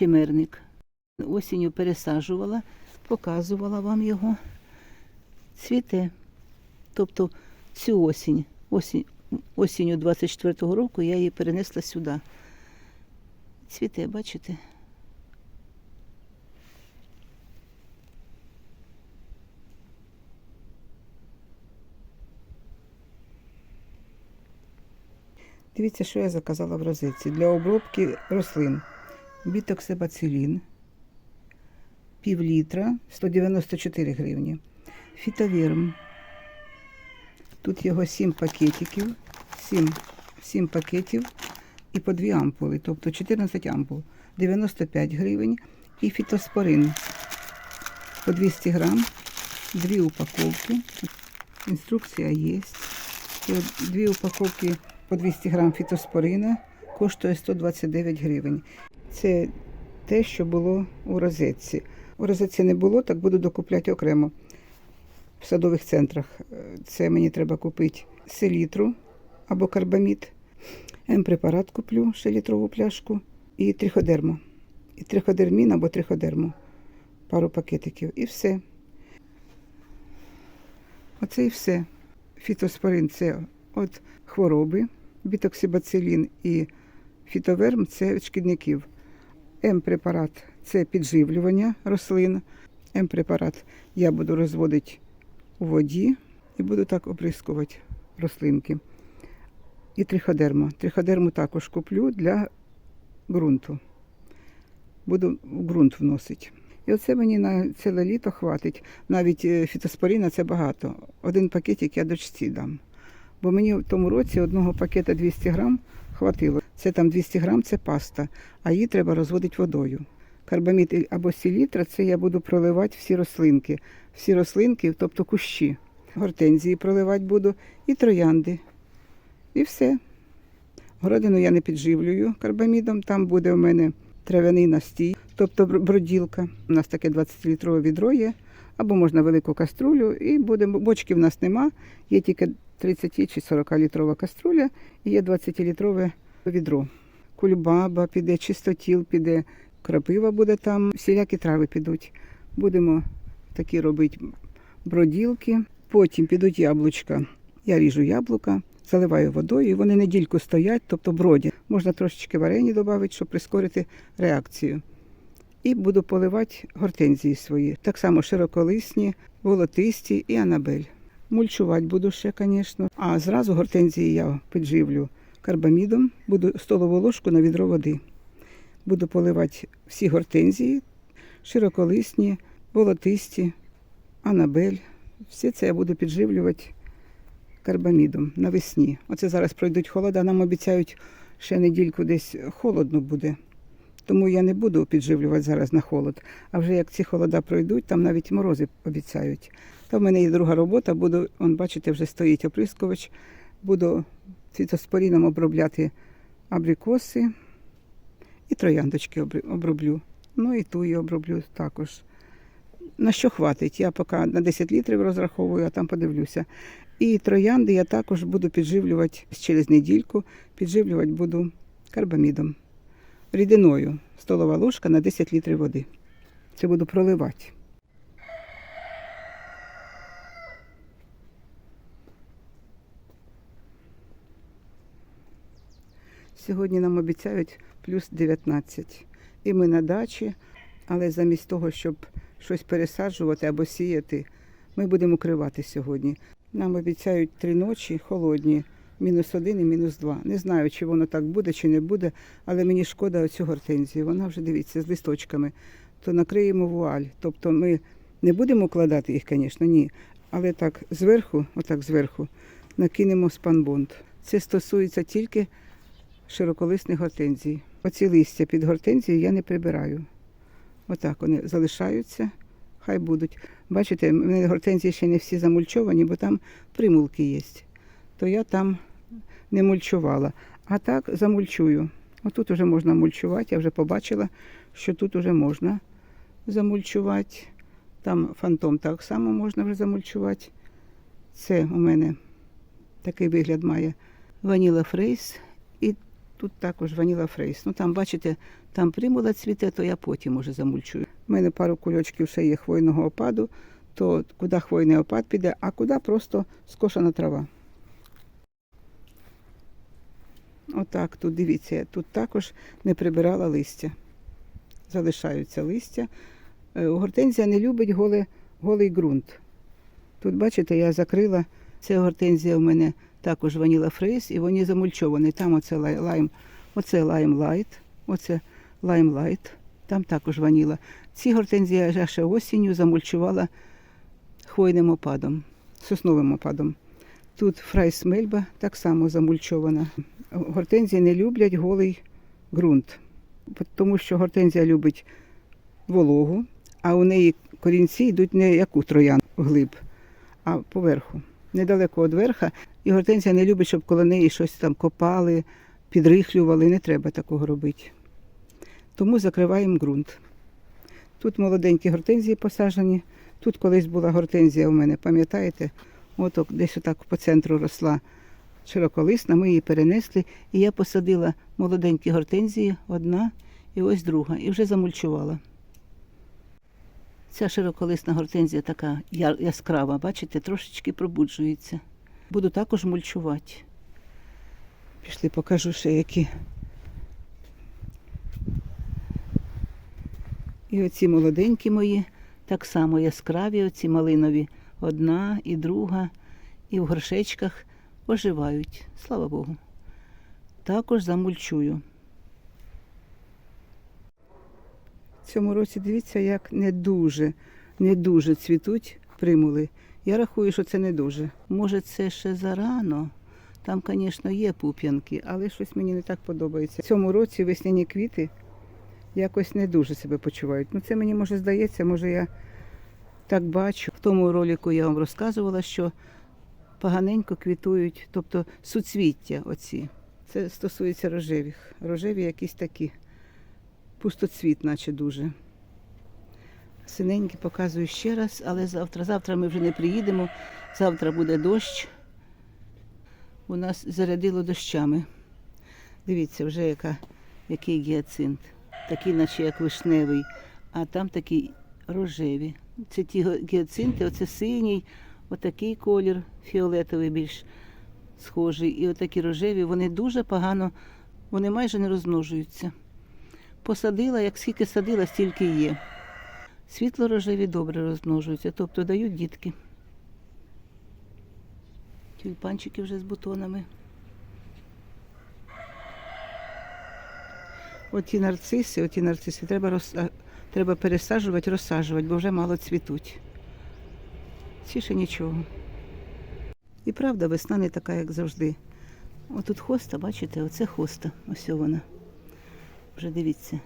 чимерник. Осінню пересаджувала, показувала вам його. Цвіте. Тобто цю осінь, осінь осінню 24-го року я її перенесла сюди. Цвіте, бачите? Дивіться, що я заказала в розетці. Для обробки рослин. Бітоксибацилін, пів літра, 194 гривні. Фітовірм. Тут його 7 пакетиків, 7, 7 пакетів і по 2 ампули, тобто 14 ампул, 95 гривень. І фітоспорин по 200 грам, дві упаковки. Інструкція є. От Дві упаковки по 200 грам фітоспорина коштує 129 гривень. Це те, що було у розетці. У розетці не було, так буду докупляти окремо в садових центрах. Е, Це мені треба купити селітру або карбамід. М-препарат куплю, ще літрову пляшку, і триходермо. І триходермін або триходермо. Пару пакетиків. І все. Оце і все. Фітоспорин це от хвороби, бітоксибацилін і фітоверм це від шкідників. М-препарат це підживлювання рослин. М-препарат я буду розводити у воді і буду так оприскувати рослинки. І триходерма. Триходерму також куплю для ґрунту. Буду в ґрунт вносити. І оце мені на ціле літо хватить. Навіть е, фітоспоріна це багато. Один пакетик я дочці дам. Бо мені в тому році одного пакета 200 грам хватило. Це там 200 грам це паста, а її треба розводити водою. Карбамід або селітра це я буду проливати всі рослинки. Всі рослинки, тобто кущі. Гортензії проливати буду і троянди. І все. Городину я не підживлюю карбамідом, там буде у мене трав'яний настій, тобто броділка. У нас таке 20-літрове відро є, або можна велику каструлю, і буде, бочки в нас нема, є тільки 30 чи 40 літрова каструля і є 20-літрове відро. Кульбаба піде, чистотіл піде, крапива буде там, всілякі трави підуть. Будемо такі робити броділки. Потім підуть яблучка. Я ріжу яблука, заливаю водою, і вони недільку стоять, тобто бродять. Можна трошечки варені додати, щоб прискорити реакцію. І буду поливати гортензії свої. Так само широколисні, волотисті і анабель. Мульчувати буду ще, звісно. А зразу гортензії я підживлю карбамідом, буду столову ложку на відро води. Буду поливати всі гортензії, широколисні, волотисті, анабель. Все це я буду підживлювати карбамідом навесні. Оце зараз пройдуть холода, нам обіцяють ще недільку десь холодно буде. Тому я не буду підживлювати зараз на холод. А вже як ці холода пройдуть, там навіть морози обіцяють. Та в мене є друга робота, буду, он, бачите, вже стоїть оприскувач, буду фітоспоріном обробляти абрикоси і трояндочки оброблю. Ну і ту і оброблю також. На що хватить? Я поки на 10 літрів розраховую, а там подивлюся. І троянди я також буду підживлювати через недільку, підживлювати буду карбамідом, рідиною, столова ложка на 10 літрів води. Це буду проливати. Сьогодні нам обіцяють плюс 19. І ми на дачі, але замість того, щоб щось пересаджувати або сіяти, ми будемо укривати сьогодні. Нам обіцяють три ночі холодні, мінус один і мінус два. Не знаю, чи воно так буде, чи не буде, але мені шкода оцю гортензію. Вона вже дивіться з листочками. То накриємо вуаль. Тобто ми не будемо укладати їх, звісно, ні. Але так зверху, отак зверху, накинемо спанбонд. Це стосується тільки широколисних гортензій. Оці листя під гортензією я не прибираю. Отак вони залишаються, хай будуть. Бачите, в мене гортензії ще не всі замульчовані, бо там примулки є. То я там не мульчувала. А так замульчую. Отут вже можна мульчувати, я вже побачила, що тут вже можна замульчувати. Там фантом так само можна вже замульчувати. Це у мене такий вигляд має ваніла фрейс тут також ваніла фрейс. Ну там, бачите, там примула цвіте, то я потім уже замульчую. У мене пару кульочків ще є хвойного опаду, то куди хвойний опад піде, а куди просто скошена трава. Отак, тут дивіться, тут також не прибирала листя. Залишаються листя. Е, Гортензія не любить голе, голий ґрунт. Тут, бачите, я закрила. Це гортензія у мене також ваніла фрейс, і вони замульчовані. Там оце лайм, оце лайм лайт, оце лайм лайт, там також ваніла. Ці гортензії я ще осінню замульчувала хвойним опадом, сосновим опадом. Тут фрайс мельба так само замульчована. Гортензії не люблять голий ґрунт, тому що гортензія любить вологу, а у неї корінці йдуть не як у троян вглиб, а поверху, недалеко від верха. І гортензія не любить, щоб коло неї щось там копали, підрихлювали. Не треба такого робити. Тому закриваємо ґрунт. Тут молоденькі гортензії посаджені. Тут колись була гортензія у мене, пам'ятаєте? От десь отак по центру росла широколисна, ми її перенесли, і я посадила молоденькі гортензії, одна і ось друга, і вже замульчувала. Ця широколисна гортензія така яскрава, бачите, трошечки пробуджується. Буду також мульчувати. Пішли, покажу ще які. І оці молоденькі мої, так само яскраві, оці малинові, одна і друга, і в горшечках оживають, слава Богу. Також замульчую. Цьому році дивіться, як не дуже, не дуже цвітуть примули. Я рахую, що це не дуже. Може, це ще зарано. Там, звісно, є пуп'янки, але щось мені не так подобається. Цьому році весняні квіти якось не дуже себе почувають. Ну, це мені може здається, може я так бачу. В тому ролику я вам розказувала, що поганенько квітують, тобто суцвіття оці. Це стосується рожевих. Рожеві якісь такі. Пустоцвіт, наче дуже. Синенькі показую ще раз, але завтра. Завтра ми вже не приїдемо. Завтра буде дощ. У нас зарядило дощами. Дивіться, вже яка, який гіацинт. Такий, наче як вишневий, а там такі рожеві. Це ті гіацинти, оце синій, отакий колір, фіолетовий більш схожий. І отакі рожеві, вони дуже погано, вони майже не розмножуються. Посадила, як скільки садила, стільки є. Світло-рожеві добре розмножуються, тобто дають дітки. Тюльпанчики вже з бутонами. Оті нарциси, оті нарциси треба, роз... треба пересаджувати, розсаджувати, бо вже мало цвітуть. Ці ще нічого. І правда, весна не така, як завжди. Отут хоста, бачите, оце хоста. Ось вона. Вже дивіться.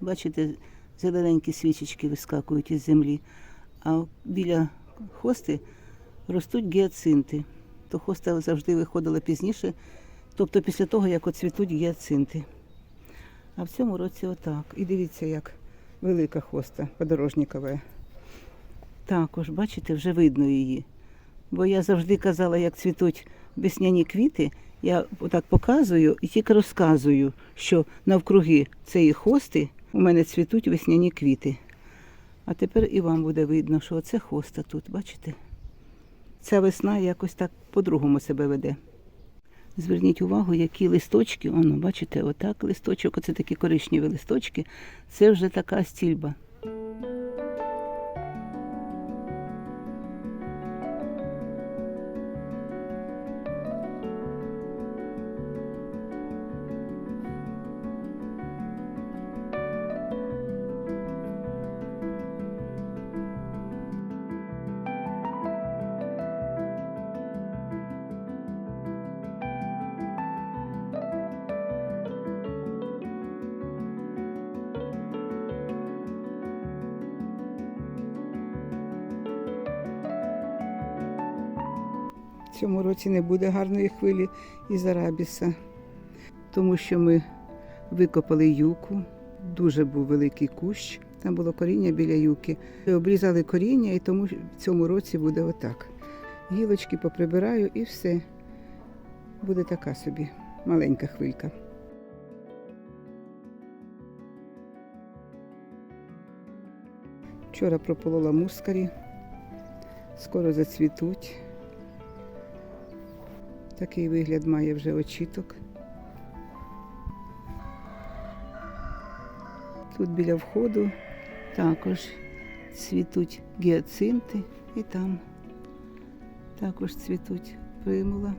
Бачите, зелененькі свічечки вискакують із землі, а біля хости ростуть гіацинти. То хоста завжди виходила пізніше, тобто після того, як оцвітуть гіацинти. А в цьому році отак. І дивіться, як велика хоста подорожникова. Також, бачите, вже видно її. Бо я завжди казала, як цвітуть весняні квіти, я отак показую і тільки розказую, що навкруги цієї хости у мене цвітуть весняні квіти. А тепер і вам буде видно, що це хоста тут, бачите? Ця весна якось так по-другому себе веде. Зверніть увагу, які листочки, воно, бачите, отак листочок, оце такі коричневі листочки, це вже така стільба. Цьому році не буде гарної хвилі із арабіса, тому що ми викопали юку, дуже був великий кущ, там було коріння біля юки. Обрізали коріння, і тому в цьому році буде отак. Гілочки поприбираю і все. Буде така собі маленька хвилька. Вчора прополола мускарі, скоро зацвітуть. Такий вигляд має вже очіток. Тут біля входу Також цвітуть гіацинти і там також цвітуть примула.